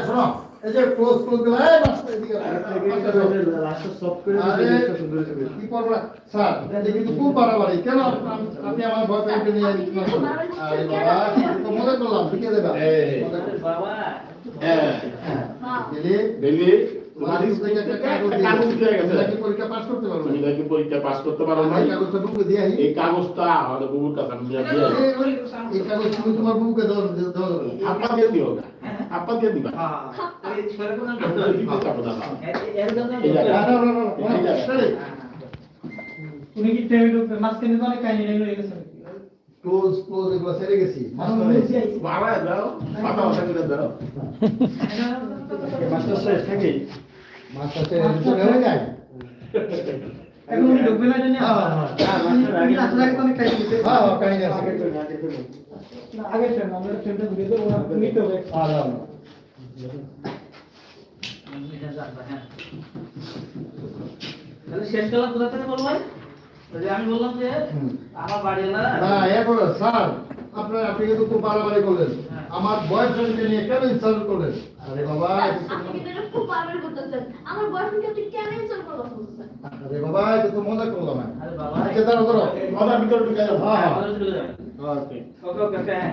শোনো এই যে ক্লোজ ক্লোজ দিলা এই মাস্টার এদিকে কি করব? স্যার এটা কিন্তু খুব বাড়াবাড়ি। কেন আপনি আমার ভয় পেয়ে নিয়ে আরে বাবা তো মনে করলাম দেবা। বাবা। হ্যাঁ। হ্যাঁ। পরীক্ষা পাস করতে পারবে নাকি পরীক্ষা পাস করতে পারো না এই কাগজটা বুকে দিয়ে এই কাগজটা আমাদের বুবুর কাছে আমি দিয়ে এই কাগজ তুমি তোমার বুকে দাও দাও। দাও। দিও। না আপা দিয়ে দিবা? হ্যাঁ। উনি কি মাঝখানে তো অনেক কাহিনী গেছে। ক্লোজ ক্লোজ এগুলো সেরে গেছি। মাস্টার বাবা দাও মাথা মাথা করে দাও মাস্টার শেষ থেকে। মাস্টার হয়ে যায়। হ্যাঁ, হ্যাঁ, হ্যাঁ, হ্যাঁ, হ্যাঁ, শেষ কোথা থেকে বলব ভাই আমি বললাম যে। আমার বাড়ি না এরপর স্যার আপনার আপনি কিন্তু খুব বাড়াবাড়ি করলেন। আমার বয়ফ্রেন্ডকে নিয়ে কেন ইনসাল্ট করলেন? আরে বাবা বারবার করতেছেন আমার বয়ফ্রেন্ডকে আপনি কেন ইনসাল্ট করে কথা বলতেছেন আরে বাবা এটা তো মজা করলাম না। আরে বাবা আচ্ছা দাঁড়াও দাঁড়াও। মাথার ভিতরে ঢুকে যাও হ্যাঁ হ্যাঁ। আমাদের চলে যাবে ওকে ওকে ওকে ওকে হ্যাঁ।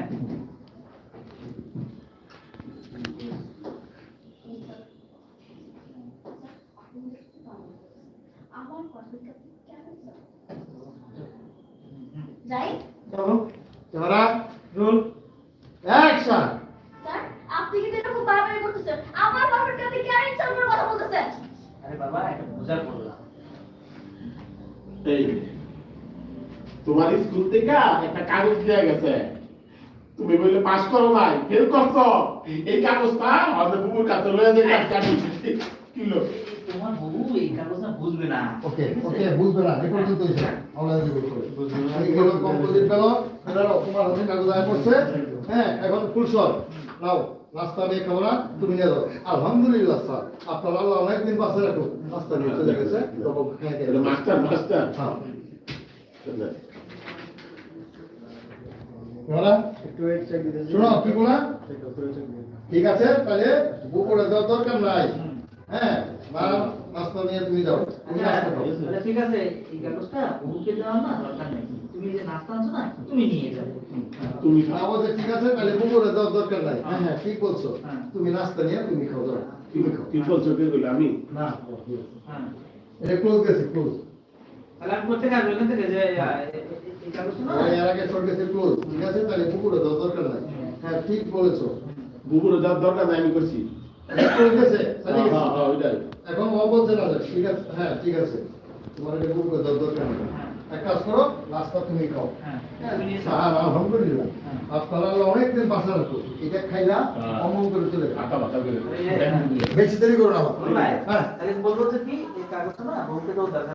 আমার বয়ফ্রেন্ডকে আপনি কেন insult করতেছেন? যাই ক্যামেরা রোল অ্যাকশন স্যার আপনি কিন্তু এটা খুব বারবার করতেছেন আমার বয়ফ্রেন্ডকে আপনি কেন ইনসাল্ট করে কথা বলতেছেন আরে তোমার স্কুল থেকে একটা কাগজ দিয়ে গেছে। তুমি বললে, পাস করো নাই ফেল করছ। এই কাগজটা আমাদের বুবুর কাছে লয়ে যে কাগজ কিলো তোমার বউ এই কাগজটা বুঝবে না। ওকে ওকে বুঝবে না এখন কিন্তু হইছে আমরা দিব এই গেল কম্পোজিট গেল দাঁড়াও তোমার হাতে কাগজ আয় পড়ছে। হ্যাঁ এখন ফুল শট নাও নাস্তা নিয়ে খাব তুমি নিয়ে যাও। আলহামদুলিল্লাহ স্যার। আপনার আল্লাহ অনেকদিন বাঁচে রাখো। নাস্তা নিয়ে চলে গেছে। তখন খেয়ে এটা খেয়ে মাস্টার মাস্টার। হ্যাঁ। ক্যামেরা? একটু ওয়েট চেক দিতে শোনো কি বলা ঠিক আছে তাহলে বুকুরে দেওয়ার দরকার নাই। হ্যাঁ মা নাস্তা নিয়ে তুমি যাও। তুমি নাস্তা খাও আচ্ছা ঠিক আছে এই কাগজটা বউকে দেওয়ার না দরকার নেই। তুমি যে নাস্তা আনছো না তুমি নিয়ে যাবে তুমি আমাদের ঠিক আছে তাহলে বুকুরে দেওয়ার দরকার নাই। হ্যাঁ হ্যাঁ ঠিক বলছো। তুমি নাস্তা নিয়ে তুমি খাও যাও তুমি খাও। কি বলছো কে বলে আমি? না হ্যাঁ। এটা ক্লোজ গেছে ক্লোজ তাহলে আমি করতে থেকে যে এই কাগজটা না? এর আগে চলে গেছে ক্লোজ ঠিক আছে তাহলে বুকুরে দেওয়ার দরকার নাই। হ্যাঁ। ঠিক বলেছ। বুবুর যার দরকার নাই আমি করছি। হ্যাঁ। হ্যাঁ হ্যাঁ এখন ও বলছে না যে, ঠিক আছে হ্যাঁ ঠিক আছে তোমার এটা বুকুরে দেওয়ার দরকার নেই এক কাজ করো নাস্তা তুমি খাও। হ্যাঁ তুমি নিয়ে যাও। স্যার আলহামদুলিল্লাহ হ্যাঁ। আপনারা আল্লাহ অনেকদিন বাসা রাখো। এটা খাইলা হ্যাঁ। অমন করে চলে আটা বাটা করে। বেশি দেরি করো না। হ্যাঁ। তাহলে বলব যে কি এই কাগজটা না বলতে দরকার